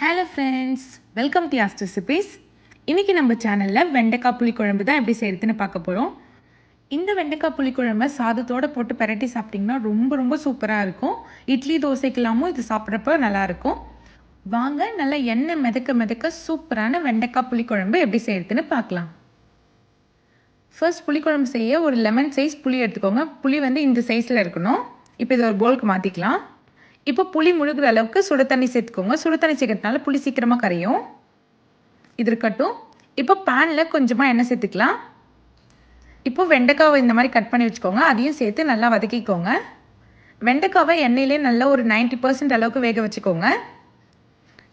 Hello friends welcome to ஆஸ்ட் recipes இன்றைக்கி நம்ம சேனலில் வெண்டைக்காய் புளிக்குழம்பு தான் எப்படி செய்கிறதுன்னு பார்க்க போகிறோம் இந்த வெண்டைக்காய் புளிக்குழம்பை சாதத்தோடு போட்டு பரட்டி சாப்பிட்டிங்கன்னா ரொம்ப ரொம்ப சூப்பராக இருக்கும். இட்லி தோசைக்கெல்லாமும் இது சாப்பிட்றப்ப நல்லாயிருக்கும் வாங்க நல்லா எண்ணெய் மிதக்க மிதக்க சூப்பரான வெண்டைக்காய் புளிக்குழம்பு எப்படி செய்கிறதுன்னு பார்க்கலாம். ஃபர்ஸ்ட் புளிக்குழம்பு செய்ய ஒரு லெமன் சைஸ் புளி எடுத்துக்கோங்க. புளி வந்து இந்த சைஸில் இருக்கணும். இப்போ இதை ஒரு போலுக்கு மாற்றிக்கலாம் இப்போ புளி முழுகிற அளவுக்கு சுடு தண்ணி சேர்த்துக்கோங்க. சுடு தண்ணி சேர்க்கறதுனால புளி சீக்கிரமாக கரையும். இது இருக்கட்டும். இப்போ பேனில் கொஞ்சமாக எண்ணெய் சேர்த்துக்கலாம். இப்போ வெண்டைக்காவை இந்த மாதிரி கட் பண்ணி வச்சுக்கோங்க. அதையும் சேர்த்து நல்லா வதக்கிக்கோங்க. வெண்டைக்காவை எண்ணெயிலே நல்லா ஒரு நைன்ட்டி பர்சன்ட் அளவுக்கு வேக வச்சுக்கோங்க.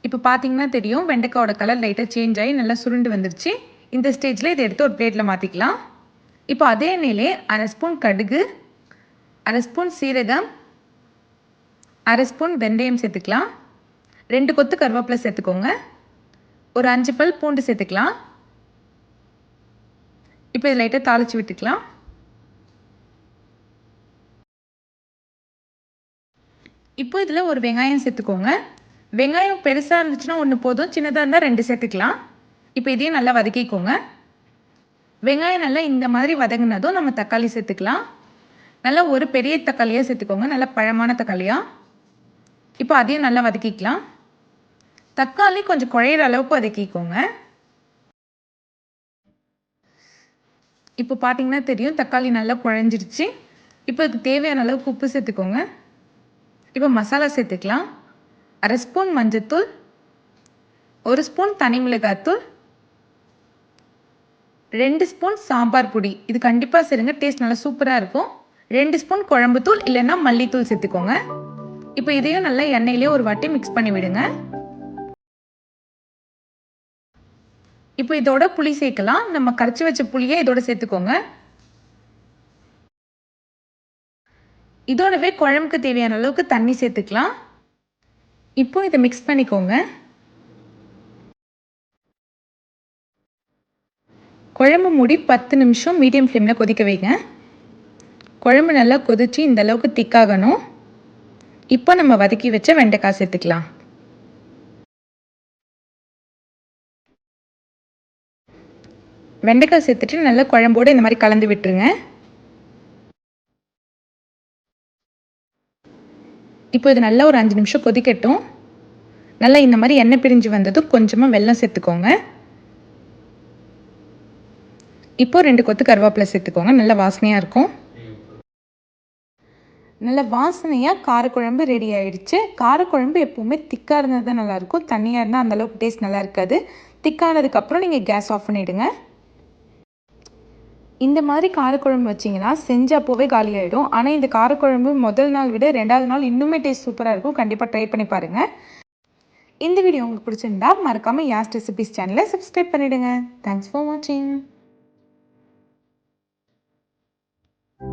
இப்போ பார்த்தீங்கன்னா தெரியும் வெண்டைக்காவோட கலர் லைட்டாக சேஞ்ச் ஆகி நல்லா சுருண்டு வந்துருச்சு. இந்த ஸ்டேஜில் இதை எடுத்து ஒரு பிளேட்டில் மாற்றிக்கலாம் இப்போ அதே எண்ணெயிலே அரை ஸ்பூன் கடுகு அரை ஸ்பூன் சீரகம் அரை ஸ்பூன் வெந்தயம் சேர்த்துக்கலாம். ரெண்டு கொத்து கருவேப்பிலை சேர்த்துக்கோங்க. ஒரு அஞ்சு பல் பூண்டு சேர்த்துக்கலாம். இப்போ இது லைட்டாக தாளித்து விட்டுக்கலாம். இப்போ இதில் ஒரு வெங்காயம் சேர்த்துக்கோங்க. வெங்காயம் பெருசாக இருந்துச்சுன்னா ஒன்று போதும் சின்னதாக இருந்தால் ரெண்டு சேர்த்துக்கலாம். இப்போ இதையும் நல்லா வதக்கிக்கோங்க. வெங்காயம் நல்லா இந்த மாதிரி வதங்கினதும் நம்ம தக்காளி சேர்த்துக்கலாம். நல்லா ஒரு பெரிய தக்காளியாக சேர்த்துக்கோங்க நல்லா பழமான தக்காளியாக இப்போ அதையும் நல்லா வதக்கிக்கலாம். தக்காளி கொஞ்சம் குழையிற அளவுக்கு வதக்கிக்கோங்க. இப்போ பார்த்தீங்கன்னா தெரியும் தக்காளி நல்லா குழஞ்சிருச்சு. இப்போ அதுக்கு தேவையான அளவுக்கு உப்பு சேர்த்துக்கோங்க. இப்போ மசாலா சேர்த்துக்கலாம். அரை ஸ்பூன் மஞ்சத்தூள் ஒரு ஸ்பூன் தனி மிளகாத்தூள் ரெண்டு ஸ்பூன் சாம்பார் பொடி. இது கண்டிப்பாக சேருங்க டேஸ்ட் நல்லா சூப்பராக இருக்கும். ரெண்டு ஸ்பூன் குழம்புத்தூள் இல்லைன்னா மல்லித்தூள் சேர்த்துக்கோங்க. இப்போ இதையும் நல்லா எண்ணெயிலே ஒரு வாட்டி மிக்ஸ் பண்ணி விடுங்க. இப்போ இதோட புளி சேர்க்கலாம். நம்ம கரைச்சி வச்ச புளியை இதோட சேர்த்துக்கோங்க. இதோடவே குழம்புக்கு தேவையான அளவுக்கு தண்ணி சேர்த்துக்கலாம். இப்போ இதை மிக்ஸ் பண்ணிக்கோங்க. குழம்பு மூடி பத்து நிமிஷம் மீடியம் ஃப்ளேமில் கொதிக்க வைங்க. குழம்பு நல்லா கொதித்து இந்த அளவுக்கு திக்காகணும் இப்போ நம்ம வதக்கி வச்ச வெண்டைக்காய் சேர்த்துக்கலாம். வெண்டைக்காய் சேர்த்துட்டு நல்லா குழம்போடு இந்த மாதிரி கலந்து விட்டுருங்க. இப்போ இது நல்லா ஒரு அஞ்சு நிமிஷம் கொதிக்கட்டும். நல்லா இந்த மாதிரி எண்ணெய் பிரிஞ்சு வந்ததும் கொஞ்சமாக வெல்லம் சேர்த்துக்கோங்க. இப்போ ரெண்டு கொத்து கருவேப்பிலை சேர்த்துக்கோங்க. நல்லா வாசனையாக இருக்கும். நல்ல வாசனையாக காரக்குழம்பு ரெடி ஆயிடுச்சு. காரக்குழம்பு எப்போவுமே திக்காக இருந்தால் தான் நல்லாயிருக்கும் தண்ணியாக இருந்தால் அந்தளவுக்கு டேஸ்ட் நல்லா இருக்காது. திக்கானதுக்கப்புறம் நீங்கள் கேஸ் ஆஃப் பண்ணிவிடுங்க இந்த மாதிரி காரக்குழம்பு வச்சிங்கன்னா செஞ்ச அப்போவே காலி ஆகிடும் ஆனால் இந்த காரக்குழம்பு முதல் நாள் விட ரெண்டாவது நாள் இன்னுமே டேஸ்ட் சூப்பராக இருக்கும். கண்டிப்பாக ட்ரை பண்ணி பாருங்கள் இந்த வீடியோ உங்களுக்கு பிடிச்சிருந்தா மறக்காமல் யாஸ் ரெசிபிஸ் சேனலை சப்ஸ்கிரைப் பண்ணிவிடுங்க தேங்க்ஸ் ஃபார் வாட்சிங்